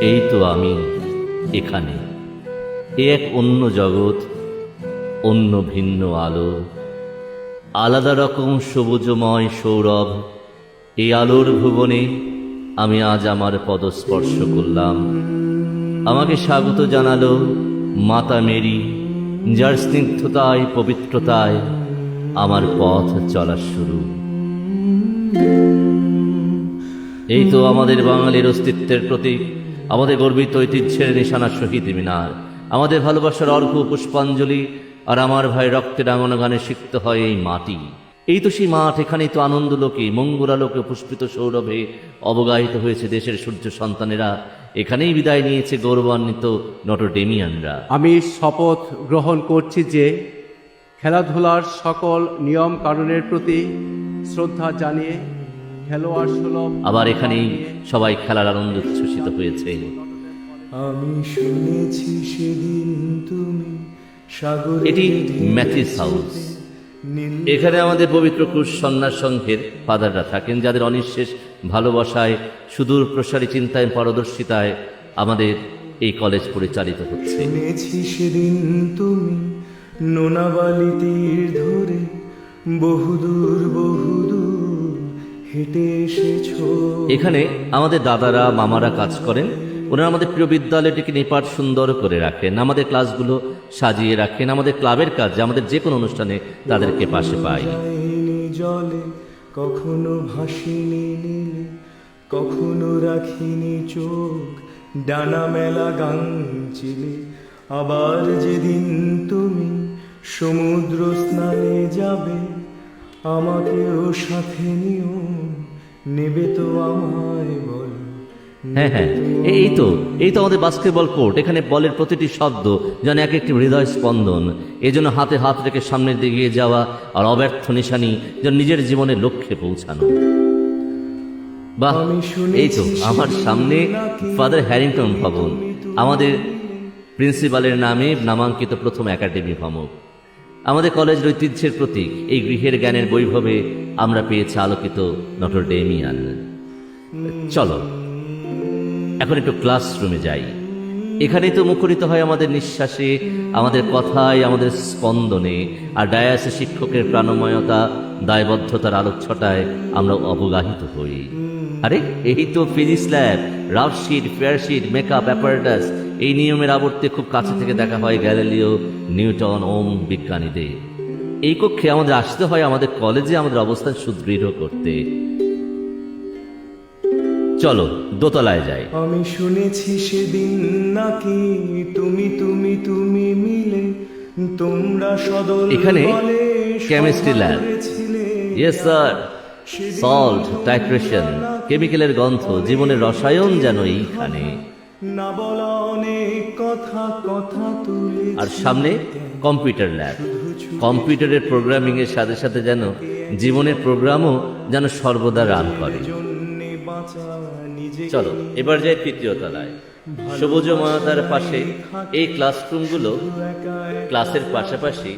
এই তো আমি এখানে। এ এক অন্য জগৎ, অন্য ভিন্ন আলো। আলাদা রকম সবুজময় সৌরভ, এই আলোর ভুবনে আমি আজ আমার পদস্পর্শ করলাম। আমাকে স্বাগত জানালো মাতা মেরি, যার স্নিগ্ধতায়, পবিত্রতায় আমার পথ চলা শুরু। এই তো আমাদের বাঙালির অস্তিত্বের প্রতীক। আমাদের গর্বিত ঐতিহ্যের নিশানা শহীদ মিনার আমাদের ভালোবাসার অর্ঘ পুষ্পাঞ্জলি আর আমার ভাই রক্তে রাঙানো গানে সিক্ত হয় এই মাটি। এই তো সেই মাঠ এখানেই তো আনন্দলোকে মঙ্গলালোকে পুষ্পিত সৌরভে অবগাহিত হয়েছে দেশের সূর্য সন্তানেরা। এখানেই বিদায় নিয়েছে গৌরবান্বিত নটরডেমিয়ানরা। আমি শপথ গ্রহণ করছি যে খেলাধুলার সকল নিয়ম কানুনের প্রতি শ্রদ্ধা জানিয়ে খেলোয়াড় সুলভ আবার এখানেই সবাই খেলার আনন্দ উচ্ছ্বসিত হয়েছে। আমি শুনেছি সেদিন তুমি সাগর এটি ম্যাথিস হাউস। এখানে আমাদের পবিত্র ক্রুশ সন্ন্যাস সংঘের ফাদাররা থাকেন যাদের অনিঃশেষ ভালোবাসায় সুদূর প্রসারী চিন্তায় পারদর্শিতায় আমাদের এই কলেজ পরিচালিত হচ্ছে। শুনেছি সেদিন তুমি নোনাবালি তীর ধরে বহুদূর বহুদূর এখানে আমাদের দাদারা মামারা কাজ করেন। ওনারা আমাদের প্রিয় বিদ্যালয়টিকে নিপাট সুন্দর করে রাখেন আমাদের ক্লাসগুলো সাজিয়ে রাখেন আমাদের ক্লাবের কাজে আমাদের যে কোনো অনুষ্ঠানে তাদেরকে পাশে পাই। জলে কখনো ভাসিনি নীলে কখনো রাখিনি চোখ ডানা মেলা গান চিলে আবার যেদিন তুমি সমুদ্র স্নানে যাবে আমাকেও সাথে নিও নেবে তো আমায় বল হ্যাঁ হ্যাঁ এই তো এই তো আমাদের বাস্কেটবল কোর্ট এখানে বলের প্রতিটি শব্দ যেন এক একটি হৃদয় স্পন্দন। এই জন্য হাতে হাত রেখে সামনের দিকে এগিয়ে যাওয়া আর অব্যর্থ নিশানি যেন নিজের জীবনের লক্ষ্যে পৌঁছানো। বাহ এই তো আমার সামনে ফাদার হ্যারিংটন ভবন। আমাদের প্রিন্সিপালের নামে নামাঙ্কিত প্রথম একাডেমি ভবন। আমাদের কলেজের ঐতিহ্যের প্রতীক, এই গৃহের জ্ঞানের বৈভবে আমরা পেয়েছি আলোকিত নটর ডেমিয়ান। চলো, এখন একটু ক্লাসরুমে যাই। এখানেই তো মুখরিত হয় আমাদের নিঃশ্বাসে, আমাদের কথায়, আমাদের স্পন্দনে, আর ডায়াসে শিক্ষকের প্রাণময়তা, দায়বদ্ধতার আলোকছটায় আমরা অবগাহিত হই। আরে এই তো physics lab rough sheet fair sheet makeup apparatus এই নিয়মের আবর্তে খুব কাছে থেকে দেখা হয় গ্যালিলিও নিউটন ওম বিজ্ঞানীদের। এই কক্ষে আমাদের আসতে হয় আমাদের কলেজে আমাদের অবস্থান সুদৃঢ় করতে। চলো দোতলায় যাই। আমি শুনেছি সেদিন নাকি তুমি তুমি তুমি মিলে তোমরা সদল এখানে বলে lab yes sir salt titration কেমিক্যালের গন্ধ জীবনের রসায়ন যেন এইখানে। না বলা অনেক কথা কথা তুলে আর সামনে কম্পিউটার ল্যাব। কম্পিউটারের প্রোগ্রামিং এর সাথে সাথে যেন জীবনের প্রোগ্রামও যেন সর্বদা রান করে। চলো এবার যাই তৃতীয় তলায়। সবুজ মাতার পাশে এই ক্লাসরুমগুলো ক্লাসের পাশাপাশি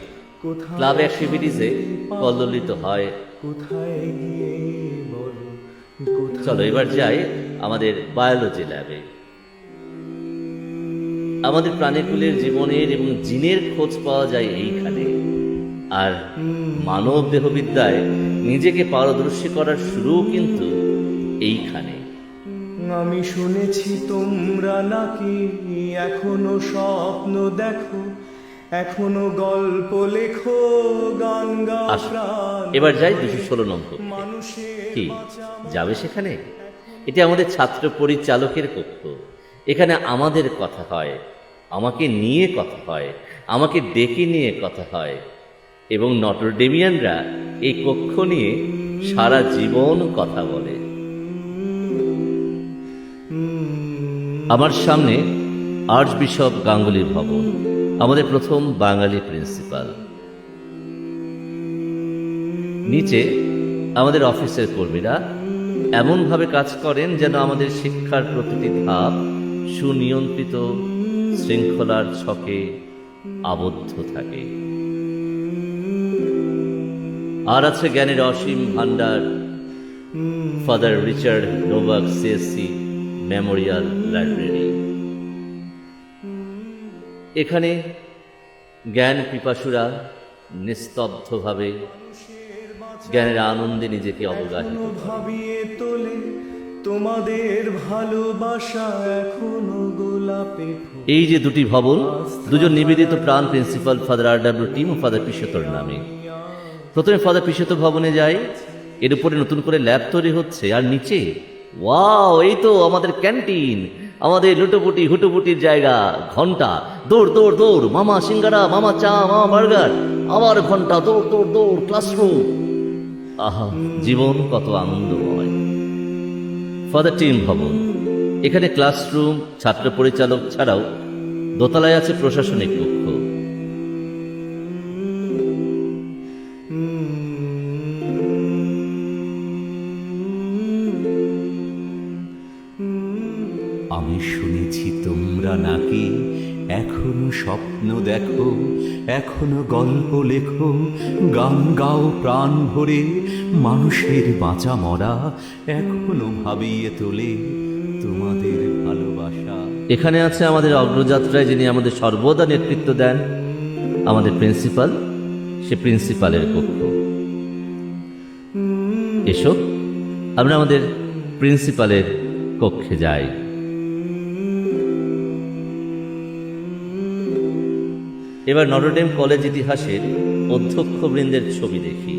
ক্লাব অ্যাক্টিভিটিসে কল্লিত হয়। কোথায় গিয়ে চলো এবার যাই আমাদের বায়োলজি ল্যাবে আমাদের প্রাণীকুলের জীবনের এবং জিনের খোঁজ পাওয়া যায় এইখানে। আর মানব দেহবিদ্যায় নিজেকে পারদর্শী করার শুরু কিন্তু এইখানে। আমি শুনেছি তোমরা নাকি এখনও স্বপ্ন দেখো এখনও গল্প লেখো গান গাও এবার যাই দুশো ষোলো নম্বর। মানুষের কি? যাবে সেখানে? এটি আমাদের ছাত্র পরিচালকের কক্ষ। এখানে আমাদের কথা হয়, আমাকে নিয়ে কথা হয়, আমাকে ডেকে নিয়ে কথা হয়। এবং নটরডেমিয়ানরা এই কক্ষ নিয়ে সারা জীবন কথা বলে। আমার সামনে আর্চ বিশপ গাঙ্গুলি ভবন, আমাদের প্রথম বাঙালি প্রিন্সিপাল। নিচে আমাদের অফিসের কর্মীরা এমনভাবে কাজ করেন যেন আমাদের শিক্ষার প্রতিটি ধাপ সুনিয়ন্ত্রিত, শৃঙ্খলার ছকে আবদ্ধ থাকে। আর আছে জ্ঞানের অসীম ভান্ডার father Richard Novak CSC memorial library. এখানে জ্ঞান পিপাসুরা নিস্তব্ধভাবে জ্ঞানের আনন্দে নিজেকে অবগাহিত। ভাবিয়ে তোলে তোমাদের ভালোবাসা এখনও গোলাপে এই যে দুটি ভবন দুজন নিবেদিত প্রাণ principal father R W Timm ও ফাদার পিসতর নামে। প্রথমে ফাদার পিসত ভবনে যাই এর উপরে নতুন করে ল্যাব তৈরি হচ্ছে আর নিচে ওয়াও এই তো আমাদের ক্যান্টিন আমাদের লুটোপুটি হুটোপুটির জায়গা ঘণ্টা দৌড় দৌড় দৌড় মামা সিঙ্গারা মামা চা মামা বার্গার আবার ঘণ্টা দৌড় দৌড় দৌড় ক্লাসরুম। আহা, জীবন কত আনন্দময়। ফাদার টিম ভবন। এখানে ক্লাসরুম ছাত্র পরিচালক ছাড়াও দোতলায় আছে প্রশাসনিক কক্ষ। আমি শুনেছি তোমরা নাকি এখনও স্বপ্ন দেখো, এখনও গল্প লেখো, গান গাও প্রাণ ভরে, মানুষের বাঁচা মরা এখনও ভাবিয়ে তোলে তোমাদের ভালোবাসা। এখানে আছে আমাদের অগ্রযাত্রায় যিনি আমাদের সর্বদা নেতৃত্ব দেন, আমাদের প্রিন্সিপাল, সে প্রিন্সিপালের কক্ষ। এসো, আমরা আমাদের প্রিন্সিপালের কক্ষে যাই। এবার নরডেম কলেজ ইতিহাসের অধ্যক্ষবৃন্দের ছবি দেখি।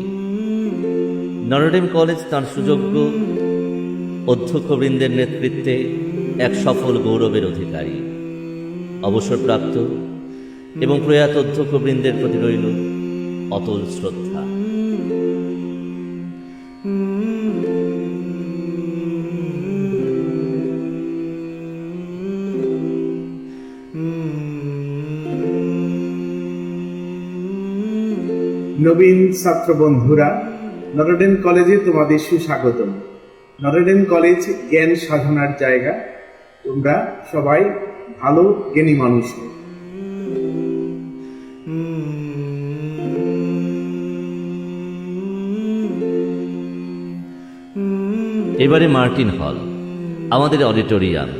নরডেম কলেজ তার সুযোগ্য অধ্যক্ষবৃন্দের নেতৃত্বে এক সফল গৌরবের অধিকারী, অবসরপ্রাপ্ত এবং প্রয়াত অধ্যক্ষবৃন্দের প্রতি রইল অতল শ্রদ্ধা। নবীন ছাত্র বন্ধুরা, নরডেন কলেজে তোমাদের সুস্বাগতম। নরডেন কলেজ জ্ঞান সাধনার জায়গা। তোমরা সবাই ভালো, জ্ঞানী মানুষ। এবারে মার্টিন হল, আমাদের অডিটোরিয়াম,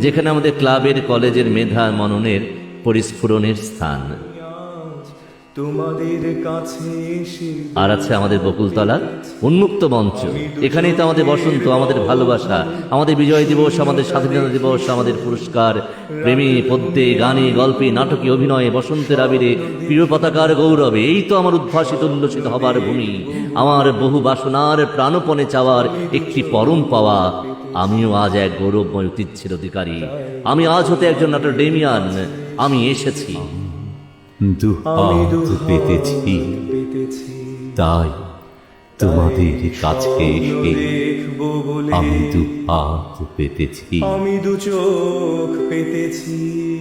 যেখানে আমাদের ক্লাবের কলেজের মেধা মননের পরিস্ফুরণের স্থান। আর আছে আমাদের বকুলতলা উন্মুক্ত মঞ্চ। এখানেই তো আমাদের বসন্ত আমাদের ভালোবাসা আমাদের বিজয় দিবস আমাদের স্বাধীনতা দিবস আমাদের পুরস্কার প্রেমী পদ্যে গানে গল্পে নাটকে অভিনয়ে বসন্তের আবিরে প্রিয় পতাকার গৌরবে এই তো আমার উদ্ভাসিত উল্লসিত হবার ভূমি। আমার বহু বাসনার প্রাণপণে চাওয়ার একটি পরম পাওয়া আমিও আজ এক গৌরবময় ঐতিহ্যের অধিকারী। আমি আজ হতে একজন নাটক ডেমিয়ান আমি এসেছি। দুহাত পেতেছি। পেতেছি। তাই তোমাদের কাছে এসে দেখব বলে আমি দুহাত পেতেছি। আমি দু চোখ পেতেছি।